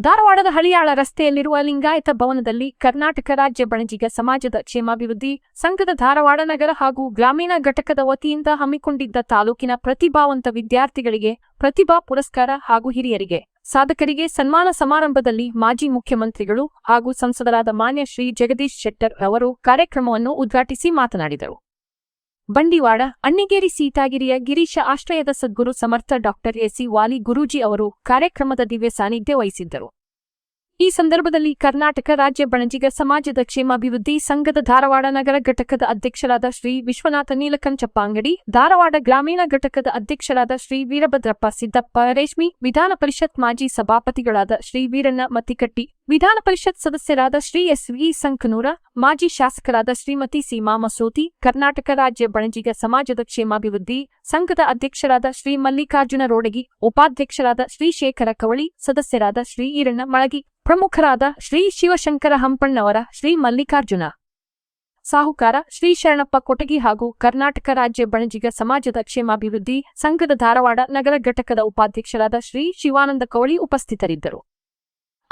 ಧಾರವಾಡದ ಹಳಿಯಾಳ ರಸ್ತೆಯಲ್ಲಿರುವ ಲಿಂಗಾಯತ ಭವನದಲ್ಲಿ ಕರ್ನಾಟಕ ರಾಜ್ಯ ಬಣಜಿಗ ಸಮಾಜದ ಕ್ಷೇಮಾಭಿವೃದ್ಧಿ ಸಂಘದ ಧಾರವಾಡ ನಗರ ಹಾಗೂ ಗ್ರಾಮೀಣ ಘಟಕದ ವತಿಯಿಂದ ಹಮ್ಮಿಕೊಂಡಿದ್ದ ತಾಲೂಕಿನ ಪ್ರತಿಭಾವಂತ ವಿದ್ಯಾರ್ಥಿಗಳಿಗೆ ಪ್ರತಿಭಾ ಪುರಸ್ಕಾರ ಹಾಗೂ ಹಿರಿಯರಿಗೆ ಸಾಧಕರಿಗೆ ಸನ್ಮಾನ ಸಮಾರಂಭದಲ್ಲಿ ಮಾಜಿ ಮುಖ್ಯಮಂತ್ರಿಗಳು ಹಾಗೂ ಸಂಸದರಾದ ಮಾನ್ಯ ಶ್ರೀ ಜಗದೀಶ್ ಶೆಟ್ಟರ್ ಅವರು ಕಾರ್ಯಕ್ರಮವನ್ನು ಉದ್ಘಾಟಿಸಿ ಮಾತನಾಡಿದರು. ಬಂಡಿವಾಡ ಅಣ್ಣಿಗೇರಿ ಸೀತಾಗಿರಿಯ ಗಿರೀಶ ಆಶ್ರಯದ ಸದ್ಗುರು Samartha doctor A C Wali Guruji ಅವರು ಕಾರ್ಯಕ್ರಮದ ದಿವ್ಯ ಸಾನ್ನಿಧ್ಯ ವಹಿಸಿದ್ದರು. ಈ ಸಂದರ್ಭದಲ್ಲಿ ಕರ್ನಾಟಕ ರಾಜ್ಯ ಬಣಜಿಗ ಸಮಾಜದ ಕ್ಷೇಮಾಭಿವೃದ್ಧಿ ಸಂಘದ ಧಾರವಾಡ ನಗರ ಘಟಕದ ಅಧ್ಯಕ್ಷರಾದ ಶ್ರೀ ವಿಶ್ವನಾಥ ನೀಲಕಂ ಚಪ್ಪಾಂಗಡಿ ಧಾರವಾಡ ಗ್ರಾಮೀಣ ಘಟಕದ ಅಧ್ಯಕ್ಷರಾದ ಶ್ರೀ ವೀರಭದ್ರಪ್ಪ ಸಿದ್ದಪ್ಪ ರೇಷ್ಮಿ, ವಿಧಾನ ಪರಿಷತ್ ಮಾಜಿ ಸಭಾಪತಿಗಳಾದ ಶ್ರೀ ವೀರಣ್ಣ ಮತ್ತಿಕಟ್ಟಿ ವಿಧಾನ ಪರಿಷತ್ ಸದಸ್ಯರಾದ ಶ್ರೀ ಎಸ್ ವಿ ಸಂಕನೂರ, ಮಾಜಿ ಶಾಸಕರಾದ ಶ್ರೀಮತಿ ಸೀಮಾ ಮಸೂತಿ, ಕರ್ನಾಟಕ ರಾಜ್ಯ ಬಣಜಿಗ ಸಮಾಜದ ಕ್ಷೇಮಾಭಿವೃದ್ಧಿ ಸಂಘದ ಅಧ್ಯಕ್ಷರಾದ ಶ್ರೀ ಮಲ್ಲಿಕಾರ್ಜುನ ರೋಡಗಿ, ಉಪಾಧ್ಯಕ್ಷರಾದ ಶ್ರೀ ಶೇಖರ ಕವಳಿ, ಸದಸ್ಯರಾದ ಶ್ರೀ ಈರಣ್ಣ ಮಳಗಿ, ಪ್ರಮುಖರಾದ ಶ್ರೀ ಶಿವಶಂಕರ ಹಂಪಣ್ಣವರ ಶ್ರೀ ಮಲ್ಲಿಕಾರ್ಜುನ. ಸಾಹುಕಾರ ಶ್ರೀ ಶರಣಪ್ಪ ಕೊಟಗಿ ಹಾಗೂ ಕರ್ನಾಟಕ ರಾಜ್ಯ ಬಣಜಿಗ ಸಮಾಜದ ಕ್ಷೇಮಾಭಿವೃದ್ಧಿ ಸಂಘದ ಧಾರವಾಡ ನಗರ ಘಟಕದ ಉಪಾಧ್ಯಕ್ಷರಾದ ಶ್ರೀ ಶಿವಾನಂದ ಕವಳಿ ಉಪಸ್ಥಿತರಿದ್ದರು.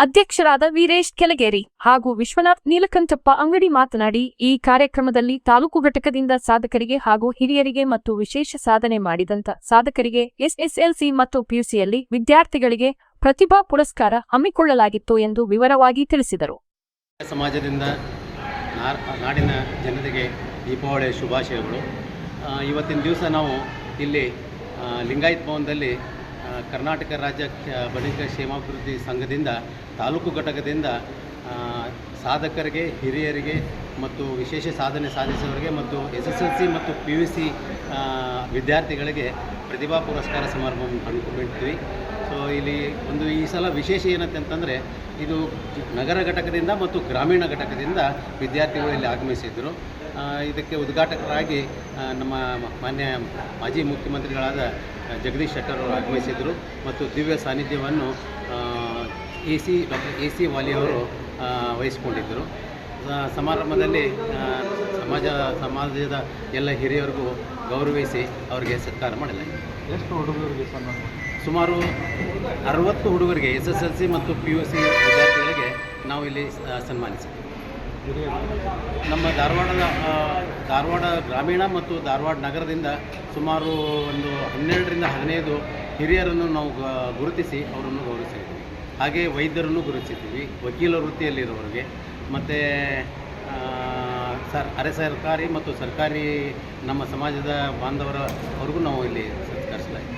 ಅಧ್ಯಕ್ಷರಾದ ವೀರೇಶ್ ಕೆಳಗೇರಿ ಹಾಗೂ ವಿಶ್ವನಾಥ್ ನೀಲಕಂಠಪ್ಪ ಅಂಗಡಿ ಮಾತನಾಡಿ, ಈ ಕಾರ್ಯಕ್ರಮದಲ್ಲಿ ತಾಲೂಕು ಘಟಕದಿಂದ ಸಾಧಕರಿಗೆ ಹಾಗೂ ಹಿರಿಯರಿಗೆ ಮತ್ತು ವಿಶೇಷ ಸಾಧನೆ ಮಾಡಿದಂತ ಸಾಧಕರಿಗೆ ಎಸ್ಎಸ್ಎಲ್ಸಿ ಮತ್ತು ಪಿಯುಸಿಯಲ್ಲಿ ವಿದ್ಯಾರ್ಥಿಗಳಿಗೆ ಪ್ರತಿಭಾ ಪುರಸ್ಕಾರ ಹಮ್ಮಿಕೊಳ್ಳಲಾಗಿತ್ತು ಎಂದು ವಿವರವಾಗಿ ತಿಳಿಸಿದರು. ಸಮಾಜದಿಂದ ನಾಡಿನ ಜನತೆಗೆ ದೀಪಾವಳಿಯ ಶುಭಾಶಯಗಳು. ಇವತ್ತಿನ ದಿವಸ ನಾವು ಇಲ್ಲಿ ಲಿಂಗಾಯತ್ ಭವನದಲ್ಲಿ ಕರ್ನಾಟಕ ರಾಜ್ಯ ಬಳಿಕ ಕ್ಷೇಮಾಭಿವೃದ್ಧಿ ಸಂಘದಿಂದ ತಾಲೂಕು ಘಟಕದಿಂದ ಸಾಧಕರಿಗೆ ಹಿರಿಯರಿಗೆ ಮತ್ತು ವಿಶೇಷ ಸಾಧನೆ ಸಾಧಿಸುವವರಿಗೆ ಮತ್ತು ಎಸ್ ಎಸ್ ಎಲ್ ಸಿ ಮತ್ತು ಪಿ ಯು ಸಿ ವಿದ್ಯಾರ್ಥಿಗಳಿಗೆ ಪ್ರತಿಭಾ ಪುರಸ್ಕಾರ ಸಮಾರಂಭವನ್ನು ಹಮ್ಮಿಕೊಂಡಿರ್ತೀವಿ ಸೊ ಇಲ್ಲಿ ಒಂದು ಈ ಸಲ ವಿಶೇಷ ಏನಂತೆ ಅಂತಂದರೆ ಇದು ನಗರ ಘಟಕದಿಂದ ಮತ್ತು ಗ್ರಾಮೀಣ ಘಟಕದಿಂದ ವಿದ್ಯಾರ್ಥಿಗಳು ಇಲ್ಲಿ ಆಗಮಿಸಿದ್ದರು ಆ, ಇದಕ್ಕೆ ಉದ್ಘಾಟಕರಾಗಿ ನಮ್ಮ ಮಾನ್ಯ ಮಾಜಿ ಮುಖ್ಯಮಂತ್ರಿಗಳಾದ ಜಗದೀಶ್ ಶೆಟ್ಟರ್ ಅವರು ಆಗಮಿಸಿದರು ಮತ್ತು ದಿವ್ಯ ಸಾನ್ನಿಧ್ಯವನ್ನು A C doctor A C ವಾಲಿಯವರು ವಹಿಸಿಕೊಂಡಿದ್ದರು. ಸಮಾರಂಭದಲ್ಲಿ ಸಮಾಜ ಸಮಾಜದ ಎಲ್ಲ ಹಿರಿಯರಿಗೂ ಗೌರವಿಸಿ ಅವರಿಗೆ ಸತ್ಕಾರ ಮಾಡಲಾಗಿದೆ ಎಷ್ಟು ಹುಡುಗರಿಗೆ ಸುಮಾರು ಅರವತ್ತು ಹುಡುಗರಿಗೆ ಎಸ್ ಎಸ್ ಎಲ್ ಸಿ ಮತ್ತು ಪಿ ಯು ಸಿ ವಿದ್ಯಾರ್ಥಿಗಳಿಗೆ ನಾವು ಇಲ್ಲಿ ಸನ್ಮಾನಿಸಿದ್ದೀವಿ ನಮ್ಮ ಧಾರವಾಡದ ಧಾರವಾಡ ಗ್ರಾಮೀಣ ಮತ್ತು ಧಾರವಾಡ ನಗರದಿಂದ ಸುಮಾರು ಒಂದು ಹನ್ನೆರಡರಿಂದ ಹದಿನೈದು ಹಿರಿಯರನ್ನು ನಾವು ಗುರುತಿಸಿ ಅವರನ್ನು ಗೌರವಿಸಿದ್ದೀವಿ. ಹಾಗೆ ವೈದ್ಯರನ್ನು ಗುರುತಿಸಿದ್ದೀವಿ, ವಕೀಲ ವೃತ್ತಿಯಲ್ಲಿರೋರಿಗೆ. ಮತ್ತು ಸರ್, ಅರೆ ಸರ್ಕಾರಿ ಮತ್ತು ಸರ್ಕಾರಿ ನಮ್ಮ ಸಮಾಜದ ಬಾಂಧವರ, ಅವ್ರಿಗೂ ನಾವು ಇಲ್ಲಿ ಸತ್ಕರಿಸಲಾಗಿದೆ?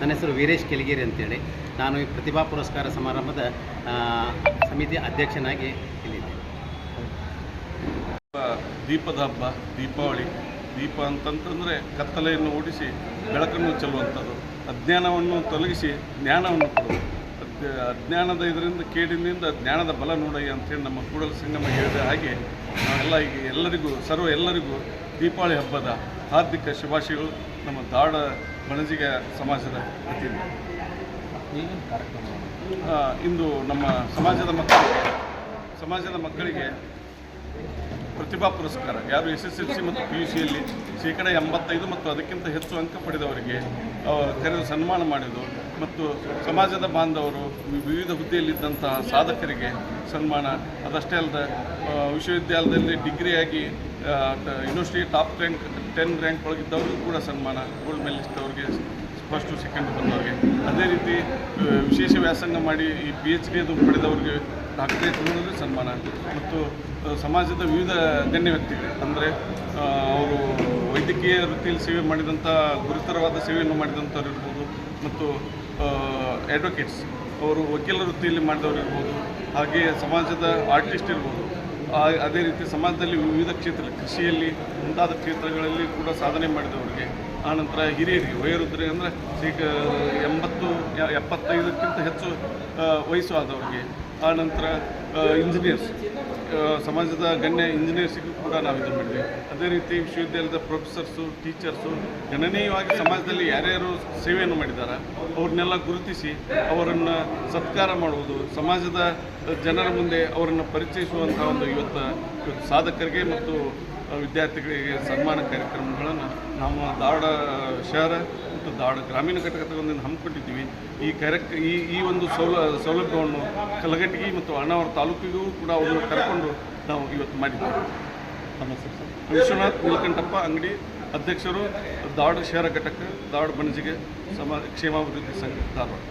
ನನ್ನ ಹೆಸರು ವೀರೇಶ್ ಕೆಲಿಗೇರಿ ಅಂತೇಳಿ. ನಾನು ಈ ಪ್ರತಿಭಾ ಪುರಸ್ಕಾರ ಸಮಾರಂಭದ ಸಮಿತಿ ಅಧ್ಯಕ್ಷನಾಗಿ ಇಲ್ಲಿದ್ದೇನೆ. ದೀಪದ ಹಬ್ಬ, ದೀಪಾವಳಿ. ದೀಪ ಅಂತಂತಂದರೆ ಕತ್ತಲೆಯನ್ನು ಓಡಿಸಿ ಬೆಳಕನ್ನು ಚೆಲ್ಲುವಂಥದ್ದು. ಅಜ್ಞಾನವನ್ನು ತೊಲಗಿಸಿ ಜ್ಞಾನವನ್ನು ಕೊಡುವುದು. ಅಜ್ಞಾನದ ಇದರಿಂದ, ಕೇಡಿನಿಂದ ಜ್ಞಾನದ ಬಲ ನೋಡಯ್ಯ ಅಂತೇಳಿ ನಮ್ಮ ಕೂಡಲ ಸಂಗಮ ಹೇಳಿದ ಹಾಗೆ ನಾವೆಲ್ಲ ಈಗ ಎಲ್ಲರಿಗೂ, ಸರ್ವ ಎಲ್ಲರಿಗೂ ದೀಪಾವಳಿ ಹಬ್ಬದ ಹಾರ್ದಿಕ ಶುಭಾಶಯಗಳು. ನಮ್ಮ ದಾಡ ಬಣಜಿಗ ಸಮಾಜದ ಪ್ರತಿನಿಧಿ ಇಂದು ನಮ್ಮ ಸಮಾಜದ ಮಕ್ಕಳಿಗೆ ಸಮಾಜದ ಮಕ್ಕಳಿಗೆ ಪ್ರತಿಭಾ ಪುರಸ್ಕಾರ. ಯಾರು ಎಸ್ ಎಸ್ ಎಲ್ ಸಿ ಮತ್ತು ಪಿ ಯು ಸಿಯಲ್ಲಿ ಶೇಕಡ ಎಂಬತ್ತೈದು ಮತ್ತು ಅದಕ್ಕಿಂತ ಹೆಚ್ಚು ಅಂಕ ಪಡೆದವರಿಗೆ ಅವರು ಕರೆದು ಸನ್ಮಾನ ಮಾಡಿದ್ದು ಮತ್ತು ಸಮಾಜದ ಬಾಂಧವರು ವಿವಿಧ ಹುದ್ದೆಯಲ್ಲಿದ್ದಂತಹ ಸಾಧಕರಿಗೆ ಸನ್ಮಾನ. ಅದಷ್ಟೇ ಅಲ್ಲದೆ ವಿಶ್ವವಿದ್ಯಾಲಯದಲ್ಲಿ ಡಿಗ್ರಿಯಾಗಿ university top rank, ten rank ಒಳಗಿದ್ದವ್ರಿಗೂ ಕೂಡ ಸನ್ಮಾನ. ಗೋಲ್ಡ್ ಮೆಡಲಿಸ್ಟ್ ಅವ್ರಿಗೆ ಫಸ್ಟು ಸೆಕೆಂಡ್ ಬಂದವ್ರಿಗೆ. ಅದೇ ರೀತಿ ವಿಶೇಷ ವ್ಯಾಸಂಗ ಮಾಡಿ ಈ ಪಿ ಎಚ್ ಡಿ ಅದು ಪಡೆದವ್ರಿಗೆ ಡಾಕ್ಟರೇಟ್ ಸನ್ಮಾನ. ಮತ್ತು ಸಮಾಜದ ವಿವಿಧ ಗಣ್ಯ ವ್ಯಕ್ತಿಗಳು, ಅಂದರೆ ಅವರು ವೈದ್ಯಕೀಯ ವೃತ್ತಿಯಲ್ಲಿ ಸೇವೆ ಮಾಡಿದಂಥ ಗುರುತರವಾದ ಸೇವೆಯನ್ನು ಮಾಡಿದಂಥವ್ರು ಇರ್ಬೋದು. ಮತ್ತು ಅಡ್ವೊಕೇಟ್ಸ್ ಅವರು ವಕೀಲ ವೃತ್ತಿಯಲ್ಲಿ ಮಾಡಿದವರು ಇರ್ಬೋದು, ಹಾಗೆ ಸಮಾಜದ ಆರ್ಟಿಸ್ಟ್ ಇರ್ಬೋದು. ಅದೇ ರೀತಿ ಸಮಾಜದಲ್ಲಿ ವಿವಿಧ ಕ್ಷೇತ್ರ ಕೃಷಿಯಲ್ಲಿ ಮುಂತಾದ ಕ್ಷೇತ್ರಗಳಲ್ಲಿ ಕೂಡ ಸಾಧನೆ ಮಾಡಿದವರಿಗೆ ಆನಂತರ ಹಿರಿಯರಿಗೆ, ವಯೋವೃದ್ಧರಿಗೆ ಅಂದರೆ ಈಗ ಎಂಬತ್ತು, ಎಪ್ಪತ್ತೈದಕ್ಕಿಂತ ಹೆಚ್ಚು ವಯಸ್ಸು ಆದವರಿಗೆ ಆನಂತರ ಇಂಜಿನಿಯರ್ಸ್ ಸಮಾಜದ ಗಣ್ಯ ಇಂಜಿನಿಯರ್ಸಿಗೂ ಕೂಡ ನಾವು ಇದು ಮಾಡಿದ್ವಿ. ಅದೇ ರೀತಿ ವಿಶ್ವವಿದ್ಯಾಲಯದ ಪ್ರೊಫೆಸರ್ಸು ಟೀಚರ್ಸು ಗಣನೀಯವಾಗಿ ಸಮಾಜದಲ್ಲಿ ಯಾರ್ಯಾರು ಸೇವೆಯನ್ನು ಮಾಡಿದ್ದಾರೆ ಅವ್ರನ್ನೆಲ್ಲ ಗುರುತಿಸಿ ಅವರನ್ನು ಸತ್ಕಾರ ಮಾಡುವುದು, ಸಮಾಜದ ಜನರ ಮುಂದೆ ಅವರನ್ನು ಪರಿಚಯಿಸುವಂಥ ಒಂದು ಇವತ್ತು ಸಾಧಕರಿಗೆ ಮತ್ತು ವಿದ್ಯಾರ್ಥಿಗಳಿಗೆ ಸನ್ಮಾನ ಕಾರ್ಯಕ್ರಮಗಳನ್ನು ನಮ್ಮ ಧಾರವಾಡ ಶಹರ ಮತ್ತು ದಾಡ ಗ್ರಾಮೀಣ ಘಟಕದ ಒಂದನ್ನು ಹಮ್ಮಿಕೊಂಡಿದ್ದೀವಿ. ಈ ಕಾರ್ಯಕ್, ಈ ಈ ಒಂದು ಸೌಲ, ಸೌಲಭ್ಯವನ್ನು ಕಲಘಟಗಿ ಮತ್ತು ಅಣ್ಣಾವರ ತಾಲೂಕಿಗೂ ಕೂಡ ಅವರು ಕರ್ಕೊಂಡು ನಾವು ಇವತ್ತು ಮಾಡಿದ್ದೇವೆ ವಿಶ್ವನಾಥ್ ನೀಲಕಂಠಪ್ಪ ಅಂಗಡಿ ಅಧ್ಯಕ್ಷರು, ದಾಡ್ ಶೇರ ಘಟಕ, ದಾಡ್ ಬಣಜಿಗೆ ಸಮ ಕ್ಷೇಮಾಭಿವೃದ್ಧಿ ಸಂಘ ಧಾರವಾಡ.